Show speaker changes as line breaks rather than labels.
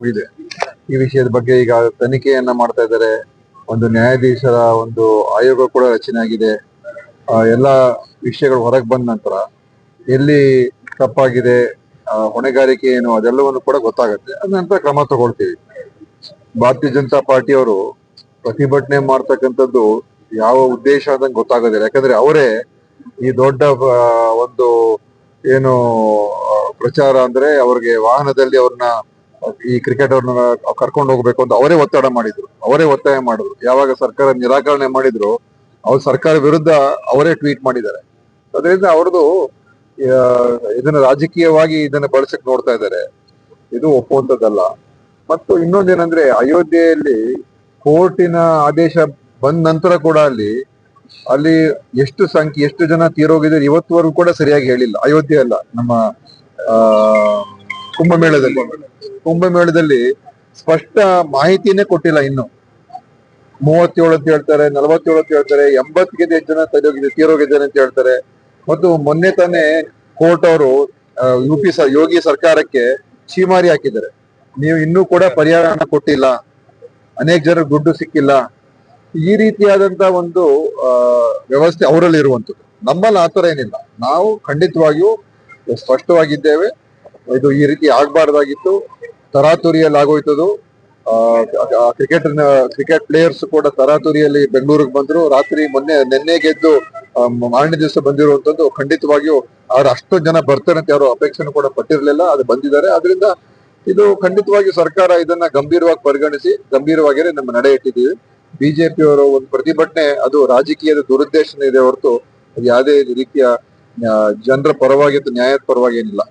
ಇದೆ. ಈ ವಿಷಯದ ಬಗ್ಗೆ ಈಗ ತನಿಖೆಯನ್ನ ಮಾಡ್ತಾ ಇದ್ದಾರೆ. ಒಂದು ನ್ಯಾಯಾಧೀಶರ ಒಂದು ಆಯೋಗ ಕೂಡ ರಚನೆ ಆಗಿದೆ. ಎಲ್ಲ ವಿಷಯಗಳು ಹೊರಗೆ ಬಂದ ನಂತರ ಎಲ್ಲಿ ತಪ್ಪಾಗಿದೆ ಹೊಣೆಗಾರಿಕೆ ಏನು ಅದೆಲ್ಲವನ್ನು ಕೂಡ ಗೊತ್ತಾಗುತ್ತೆ. ಅದ ನಂತರ ಕ್ರಮ ತಗೊಳ್ತೀವಿ. ಭಾರತೀಯ ಜನತಾ ಪಾರ್ಟಿಯವರು ಪ್ರತಿಭಟನೆ ಮಾಡ್ತಕ್ಕಂಥದ್ದು ಯಾವ ಉದ್ದೇಶ ಅಂತ ಗೊತ್ತಾಗೋದಿಲ್ಲ. ಯಾಕಂದ್ರೆ ಅವರೇ ಈ ದೊಡ್ಡ ಒಂದು, ಏನು ಪ್ರಚಾರ ಅಂದ್ರೆ ಅವ್ರಿಗೆ ವಾಹನದಲ್ಲಿ ಅವ್ರನ್ನ ಈ ಕ್ರಿಕೆಟ್ ಅವ್ರನ್ನ ಕರ್ಕೊಂಡು ಹೋಗ್ಬೇಕು ಅಂತ ಅವರೇ ಒತ್ತಡ ಮಾಡಿದ್ರು. ಅವರೇ ಒತ್ತಾಯ ಮಾಡಿದ್ರು. ಯಾವಾಗ ಸರ್ಕಾರ ನಿರಾಕರಣೆ ಮಾಡಿದ್ರು, ಅವ್ರು ಸರ್ಕಾರ ವಿರುದ್ಧ ಅವರೇ ಟ್ವೀಟ್ ಮಾಡಿದ್ದಾರೆ. ಅದರಿಂದ ಅವ್ರದ್ದು ಇದನ್ನ ರಾಜಕೀಯವಾಗಿ ಇದನ್ನ ಬಳಸಕ್ ನೋಡ್ತಾ ಇದ್ದಾರೆ. ಇದು ಒಪ್ಪುವಂತದ್ದಲ್ಲ ಮತ್ತು ಇನ್ನೊಂದೇನಂದ್ರೆ, ಅಯೋಧ್ಯೆಯಲ್ಲಿ ಕೋರ್ಟಿನ ಆದೇಶ ಬಂದ ನಂತರ ಕೂಡ ಅಲ್ಲಿ ಅಲ್ಲಿ ಎಷ್ಟು ಸಂಖ್ಯೆ, ಎಷ್ಟು ಜನ ತೀರೋಗಿದ್ದಾರೆ ಇವತ್ತುವರೆಗೂ ಕೂಡ ಸರಿಯಾಗಿ ಹೇಳಿಲ್ಲ. ಅಯೋಧ್ಯೆ ಅಲ್ಲ, ನಮ್ಮ, ಆ ಕುಂಭಮೇಳದಲ್ಲಿ. ಕುಂಭಮೇಳದಲ್ಲಿ ಸ್ಪಷ್ಟ ಮಾಹಿತಿನೇ ಕೊಟ್ಟಿಲ್ಲ ಇನ್ನು. ಮೂವತ್ತೇಳು ಅಂತ ಹೇಳ್ತಾರೆ ನಲವತ್ತೇಳು ಅಂತ ಹೇಳ್ತಾರೆ ಎಂಬತ್ತಿಗೆ ಜನ ತೀರೋಗಿದೆ ತೀರೋಗಿದ್ದಾರೆ ಅಂತ ಹೇಳ್ತಾರೆ. ಮತ್ತು ಮೊನ್ನೆ ತಾನೇ ಕೋರ್ಟ್ ಅವರು ಯು ಪಿ ಯೋಗಿ ಸರ್ಕಾರಕ್ಕೆ ಚೀಮಾರಿ ಹಾಕಿದ್ದಾರೆ. ನೀವು ಇನ್ನೂ ಕೂಡ ಪರಿಹಾರನ ಕೊಟ್ಟಿಲ್ಲ. ಅನೇಕ ಜನ ದುಡ್ಡು ಸಿಕ್ಕಿಲ್ಲ. ಈ ರೀತಿಯಾದಂತ ಒಂದು ಆ, ವ್ಯವಸ್ಥೆ ಅವರಲ್ಲಿ ಇರುವಂತದ್ದು ನಮ್ಮಲ್ಲಿ ಆತರ ಏನಿಲ್ಲ. ನಾವು ಖಂಡಿತವಾಗಿಯೂ ಸ್ಪಷ್ಟವಾಗಿದ್ದೇವೆ. ಇದು ಈ ರೀತಿ ಆಗಬಾರ್ದಾಗಿತ್ತು. ತರಾತುರಿಯಲ್ಲಿ ಆಗೋಯ್ತದು ಕ್ರಿಕೆಟ್ ಕ್ರಿಕೆಟ್ ಪ್ಲೇಯರ್ಸ್ ಕೂಡ ತರಾತುರಿಯಲ್ಲಿ ಬೆಂಗಳೂರಿಗೆ ಬಂದ್ರು. ರಾತ್ರಿ ಮೊನ್ನೆ ನಿನ್ನೆ ಗೆದ್ದು ಮಾರನೇ ದಿವಸ ಬಂದಿರುವಂತದ್ದು ಖಂಡಿತವಾಗಿಯೂ ಅವ್ರು ಅಷ್ಟು ಜನ ಬರ್ತಾರೆ ಅಂತ ಯಾರು ಅಪೇಕ್ಷೆನೂ ಕೂಡ ಪಟ್ಟಿರಲಿಲ್ಲ. ಅದು ಬಂದಿದ್ದಾರೆ. ಅದರಿಂದ ಇದು ಖಂಡಿತವಾಗಿ ಸರ್ಕಾರ ಇದನ್ನ ಗಂಭೀರವಾಗಿ ಪರಿಗಣಿಸಿ ಗಂಭೀರವಾಗಿ ನಮ್ಮ ನಡೆ ಇಟ್ಟಿದ್ದೀವಿ. ಬಿಜೆಪಿ ಅವರ ಒಂದು ಪ್ರತಿಭಟನೆ, ಅದು ರಾಜಕೀಯದ ದುರುದ್ದೇಶನ ಇದೆ ಹೊರತು ಯಾವುದೇ ರೀತಿಯ ಜನರ ಪರವಾಗಿ ಅಥವಾ ನ್ಯಾಯದ ಪರವಾಗಿ ಏನಿಲ್ಲ.